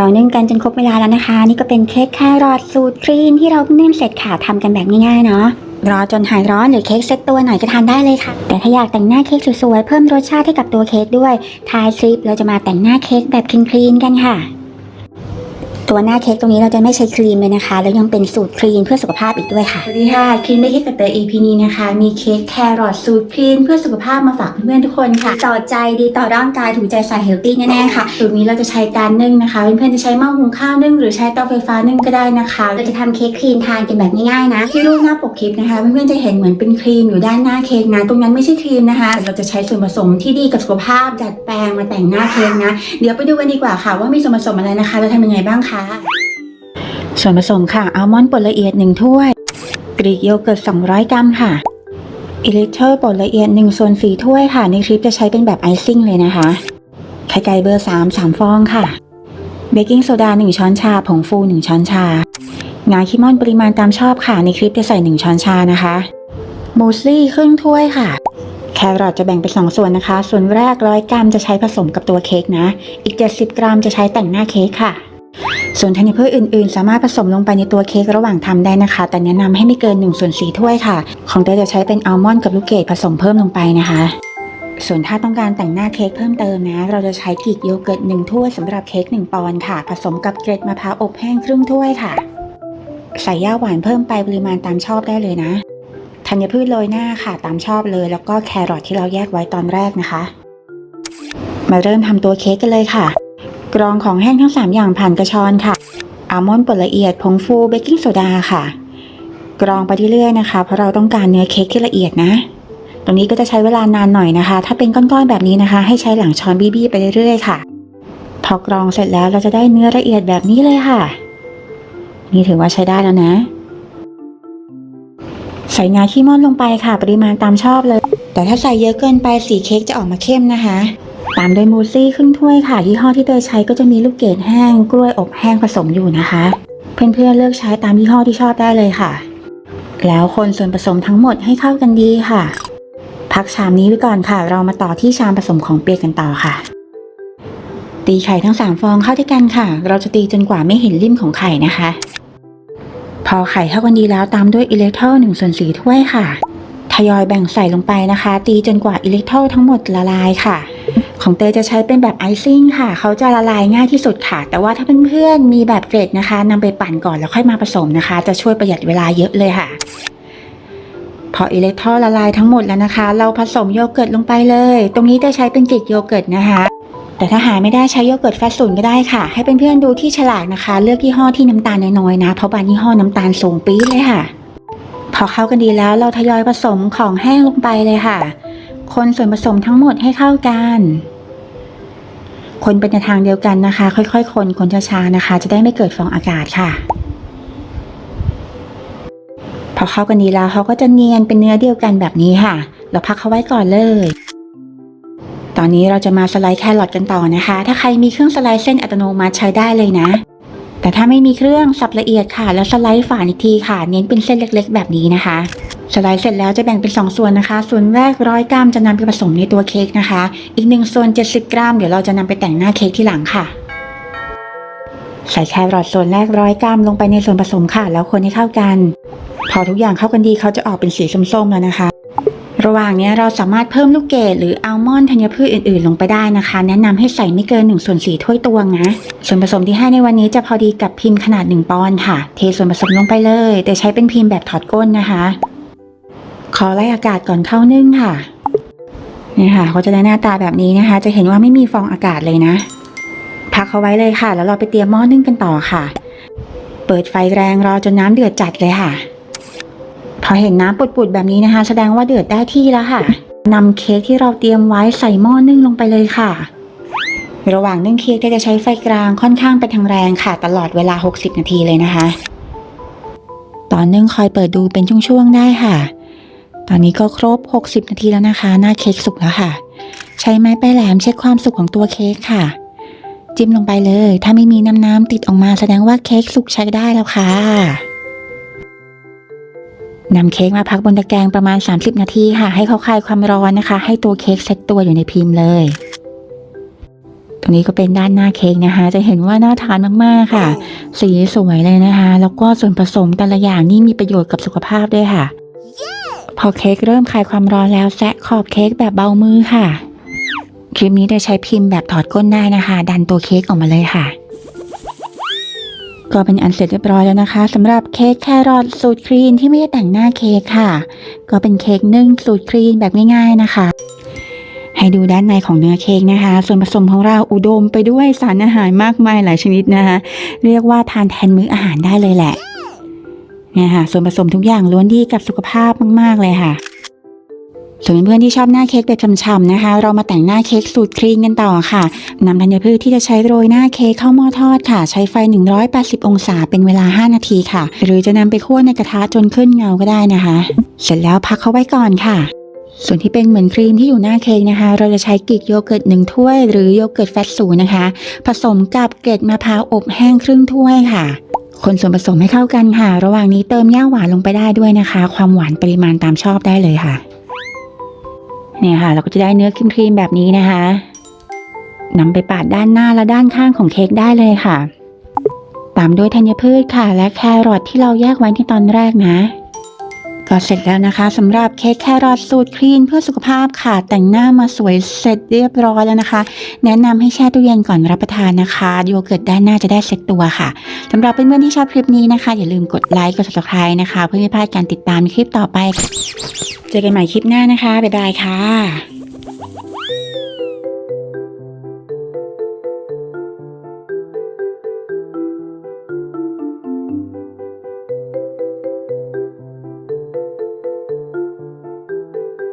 เรานึ่งกันจนครบเวลาแล้วนะคะ นี่ก็เป็นเค้กแครอทสูตรครีนที่เราเพิ่งนึ่งเสร็จค่ะทำกันแบบง่ายๆเนาะรอจนหายร้อนหรือเค้กเซ็ตตัวหน่อยก็ทานได้เลยค่ะ แต่ถ้าอยากแต่งหน้าเค้กสวยๆเพิ่มรสชาติให้กับตัวเค้กด้วยท้ายคลิปเราจะมาแต่งหน้าเค้กแบบคลีนๆกันค่ะ ตัวหน้าเค้กตรงนี้เราจะไม่ใช้ครีมเลยนะคะ แล้วยังเป็นสูตรคลีนเพื่อสุขภาพอีกด้วยค่ะ สวัสดีค่ะครีมไม่คิดแต่ EP นี้นะคะ มีเค้กแครอทสูตรคลีนเพื่อสุขภาพมาฝากเพื่อนๆทุกคนค่ะ ต่อใจดีต่อร่างกายถูกใจสายเฮลตี้แน่ๆค่ะ สูตรนี้เราจะใช้การนึ่งนะคะ เพื่อนๆจะใช้หม้อหุงข้าวนึ่งหรือใช้เตาไฟฟ้านึ่งก็ได้นะคะ เราจะทำเค้กคลีนทานกันแบบง่ายๆนะ ที่รูปหน้าปกคลิปนะคะ เพื่อนๆจะเห็นเหมือนเป็นครีมอยู่ด้านหน้าเค้กนะ ตรงนั้นไม่ใช่ครีมนะคะแต่เราจะใช้ส่วนผสมที่ดีกับสุขภาพ ดัดแปลงมาแต่งหน้าเค้กนะ เดี๋ยวไปดูกันดีกว่าค่ะ ว่ามีส่วนผสมอะไรนะคะแล้วทำยังไงบ้างคะส่วนผสมค่ะ อัลมอนด์ป่นละเอียด 1 ถ้วย กรีกโยเกิร์ต 200 กรัมค่ะอิลิเทอร์ป่นละเอียด1ส่วน4ถ้วยค่ะ ในคลิปจะใช้เป็นแบบไอซิ่งเลยนะคะ ไข่ไก่เบอร์ 3 3 ฟองค่ะ เบกกิ้งโซดา 1 ช้อนชา ผงฟู 1 ช้อนชา งาคิมอนปริมาณตามชอบค่ะ ในคลิปจะใส่ 1 ช้อนชานะคะมูสลี่ครึ่งถ้วยค่ะแครอทจะแบ่งเป็น2ส่วนนะคะ ส่วนแรก100กรัมจะใช้ผสมกับตัวเค้กนะ อีก 70 กรัมจะใช้แต่งหน้าเค้กค่ะ ส่วนธัญพืชอื่น ๆ สามารถผสมลงไปในตัวเค้กระหว่างทำได้นะคะ แต่แนะนำให้ไม่เกิน1ส่วน4ถ้วยค่ะ ของเตยจะใช้เป็นอัลมอนด์กับลูกเกดผสมเพิ่มลงไปนะคะส่วนถ้าต้องการแต่งหน้าเค้กเพิ่มเติมนะ เราจะใช้กรีกโยเกิร์ต1ถ้วยสำหรับเค้ก1ปอนด์ค่ะ ผสมกับเกล็ดมะพร้าวอบแห้งครึ่งถ้วยค่ะ ใส่ย่าหวานเพิ่มไปปริมาณตามชอบได้เลยนะธัญพืชโรยหน้าค่ะตามชอบเลย แล้วก็แครอทที่เราแยกไว้ตอนแรกนะคะ มาเริ่มทำตัวเค้กกันเลยค่ะ กรองของแห้งทั้ง 3 อย่างผ่านกระชอนค่ะอัลมอนด์ป่นละเอียดผงฟูเบกกิ้งโซดาค่ะ กรองไปเรื่อยๆนะคะ เพราะเราต้องการเนื้อเค้กที่ละเอียดนะ ตรงนี้ก็จะใช้เวลานานหน่อยนะคะ ถ้าเป็นก้อนๆแบบนี้นะคะ ให้ใช้หลังช้อนบี้ๆไปเรื่อยๆค่ะ พอกรองเสร็จแล้วเราจะได้เนื้อละเอียดแบบนี้เลยค่ะ นี่ถือว่าใช้ได้แล้วนะ ใส่งาขี้ม่อนลงไปค่ะ ปริมาณตามชอบเลย แต่ถ้าใส่เยอะเกินไปสีเค้กจะออกมาเข้มนะคะ ตามด้วยมูสลี่ครึ่งถ้วยค่ะ ยี่ห้อที่เตยใช้ก็จะมีลูกเกดแห้ง กล้วยอบแห้งผสมอยู่นะคะ เพื่อนๆเลือกใช้ตามยี่ห้อที่ชอบได้เลยค่ะ แล้วคนส่วนผสมทั้งหมดให้เข้ากันดีค่ะ พักชามนี้ไว้ก่อนค่ะ เรามาต่อที่ชามผสมของเปียกกันต่อค่ะ ตีไข่ทั้งสามฟองเข้าด้วยกันค่ะ เราจะตีจนกว่าไม่เห็นริมของไข่นะคะ พอไข่เข้ากันดีแล้วตามด้วยอิเล็กโทรหนึ่งส่วนสี่ถ้วยค่ะทยอยแบ่งใส่ลงไปนะคะ ตีจนกว่าอิเล็กโทรทั้งหมดละลายค่ะ ของเตยจะใช้เป็นแบบไอซิ่งค่ะ เขาจะละลายง่ายที่สุดค่ะ แต่ว่าถ้าเพื่อนๆมีแบบเกรดนะคะนำไปปั่นก่อนแล้วค่อยมาผสมนะคะ จะช่วยประหยัดเวลาเยอะเลยค่ะ พออิเล็กโทรละลายทั้งหมดแล้วนะคะ เราผสมโยเกิร์ตลงไปเลย ตรงนี้จะใช้เป็นกรีกโยเกิร์ตนะคะแต่ถ้าหาไม่ได้ใช้โยเกิร์ตแฟตศูนย์ก็ได้ค่ะ ให้เพื่อนๆดูที่ฉลากนะคะ เลือกยี่ห้อที่น้ำตาลน้อยๆนะ เพราะบางยี่ห้อน้ำตาลสูงปี๊ดเลยค่ะ พอเข้ากันดีแล้วเราทยอยผสมของแห้งลงไปเลยค่ะ คนส่วนผสมทั้งหมดให้เข้ากัน คนเป็นในทางเดียวกันนะคะ ค่อยๆ คนคนช้าๆนะคะ จะได้ไม่เกิดฟองอากาศค่ะ พอเข้ากันดีแล้วเขาก็จะเนียนเป็นเนื้อเดียวกันแบบนี้ค่ะ เราพักเขาไว้ก่อนเลย ตอนนี้เราจะมาสไลด์แครอทกันต่อนะคะ ถ้าใครมีเครื่องสไลด์เส้นอัตโนมัติใช้ได้เลยนะ แต่ถ้าไม่มีเครื่องสับละเอียดค่ะ แล้วสไลด์ฝานอีกทีค่ะ เน้นเป็นเส้นเล็ก ๆ แบบนี้นะคะ สไลด์เสร็จแล้วจะแบ่งเป็น 2 ส่วนนะคะ ส่วนแรกร้อยกรัมจะนำไปผสมในตัวเค้กนะคะ อีกหนึ่งส่วน 70 กรัม เดี๋ยวเราจะนำไปแต่งหน้าเค้กที่หลังค่ะ ใส่แครอทส่วนแรกร้อยกรัมลงไปในส่วนผสมค่ะ แล้วคนให้เข้ากัน พอทุกอย่างเข้ากันดีเขาจะออกเป็นสีส้มๆแล้วนะคะ ระหว่างนี้เราสามารถเพิ่มลูกเกดหรืออัลมอนด์ธัญพืชอื่นๆ ลงไปได้นะคะ แนะนำให้ใส่ไม่เกิน1ส่วน4ถ้วยตวงนะ ส่วนผสมที่ให้ในวันนี้จะพอดีกับพิมพ์ขนาด 1 ปอนด์ค่ะ เทส่วนผสมลงไปเลย แต่ใช้เป็นพิมพ์แบบถอดก้นนะคะ ขอไล่อากาศก่อนเข้านึ่งค่ะนี่ค่ะเขาจะได้หน้าตาแบบนี้นะคะ จะเห็นว่าไม่มีฟองอากาศเลยนะ พักเขาไว้เลยค่ะ แล้วเราไปเตรียมหม้อนึ่งกันต่อค่ะ เปิดไฟแรงรอจนน้ำเดือดจัดเลยค่ะ พอเห็นน้ำปุดๆแบบนี้นะคะ แสดงว่าเดือดได้ที่แล้วค่ะนำเค้กที่เราเตรียมไว้ใส่หม้อนึ่งลงไปเลยค่ะ ระหว่างนึ่งเค้กก็จะใช้ไฟกลางค่อนข้างไปทางแรงค่ะ ตลอดเวลา 60 นาทีเลยนะคะ ตอนนึ่งคอยเปิดดูเป็นช่วงๆได้ค่ะ ตอนนี้ก็ครบ 60 นาทีแล้วนะคะ หน้าเค้กสุกแล้วค่ะ ใช้ไม้ปแหลมเช็คความสุกของตัวเค้กค่ะ จิ้มลงไปเลย ถ้าไม่มีน้ำน้ำติดออกมาแสดงว่าเค้กสุกใช้ได้แล้วค่ะนำเค้กมาพักบนตะแกรงประมาณ 30 นาทีค่ะ ให้เขาคลายความร้อนนะคะ ให้ตัวเค้กเซ็ตตัวอยู่ในพิมพ์เลย ตรงนี้ก็เป็นด้านหน้าเค้กนะคะ จะเห็นว่าน่าทานมากๆค่ะ สีสวยเลยนะคะ แล้วก็ส่วนผสมแต่ละอย่างนี่มีประโยชน์กับสุขภาพด้วยค่ะ พอเค้กเริ่มคลายความร้อนแล้วแซะขอบเค้กแบบเบามือค่ะ คลิปนี้ได้ใช้พิมพ์แบบถอดก้นได้นะคะ ดันตัวเค้กออกมาเลยค่ะ ก็เป็นอันเสร็จเรียบร้อยแล้วนะคะสำหรับเค้กแครอทสูตรครีนที่ไม่ได้แต่งหน้าเค้กค่ะ ก็เป็นเค้กนึ่งสูตรครีนแบบง่ายๆนะคะให้ดูด้านในของเนื้อเค้กนะคะ ส่วนผสมของเราอุดมไปด้วยสารอาหารมากมายหลายชนิดนะคะ เรียกว่าทานแทนมื้ออาหารได้เลยแหละ เนี่ยค่ะ ส่วนผสมทุกอย่างล้วนดีกับสุขภาพมาก ๆ เลยค่ะ ส่วนเพื่อนๆที่ชอบหน้าเค้กแบบฉ่ำๆนะคะ เรามาแต่งหน้าเค้กสูตรครีนกันต่อค่ะนำธัญพืชที่จะใช้โรยหน้าเค้กเข้าหม้อทอดค่ะ ใช้ไฟ 180 องศาเป็นเวลา 5 นาทีค่ะ หรือจะนำไปคั่วในกระทะจนขึ้นเงาก็ได้นะคะ เสร็จแล้วพักเขาไว้ก่อนค่ะส่วนที่เป็นเหมือนครีมที่อยู่หน้าเค้กนะคะ เราจะใช้กรีกโยเกิร์ตหนึ่งถ้วย หรือโยเกิร์ตแฟตศูนย์นะคะ ผสมกับเกล็ดมะพร้าวอบแห้งครึ่งถ้วยค่ะ คนส่วนผสมให้เข้ากันค่ะ ระหว่างนี้เติมย่าหวานลงไปได้ด้วยนะคะ ความหวานปริมาณตามชอบได้เลยค่ะ เนี่ยค่ะ เราก็จะได้เนื้อครีมๆแบบนี้นะคะนำไปปาดด้านหน้าและด้านข้างของเค้กได้เลยค่ะ ตามด้วยธัญพืชค่ะ และแครอทที่เราแยกไว้ที่ตอนแรกนะ ก็เสร็จแล้วนะคะสำหรับเค้กแครอทสูตรคลีนเพื่อสุขภาพค่ะ แต่งหน้ามาสวยเสร็จเรียบร้อยแล้วนะคะ แนะนำให้แช่ตู้เย็นก่อนรับประทานนะคะโยเกิร์ตด้านหน้าจะได้เซ็ตตัวค่ะสำหรับเพื่อนๆที่ชอบคลิปนี้นะคะ อย่าลืมกดไลค์กด subscribe นะคะ เพื่อไม่พลาดการติดตามคลิปต่อไปค่ะเจอกันใหม่คลิปหน้านะคะบ๊ายบายค่ะ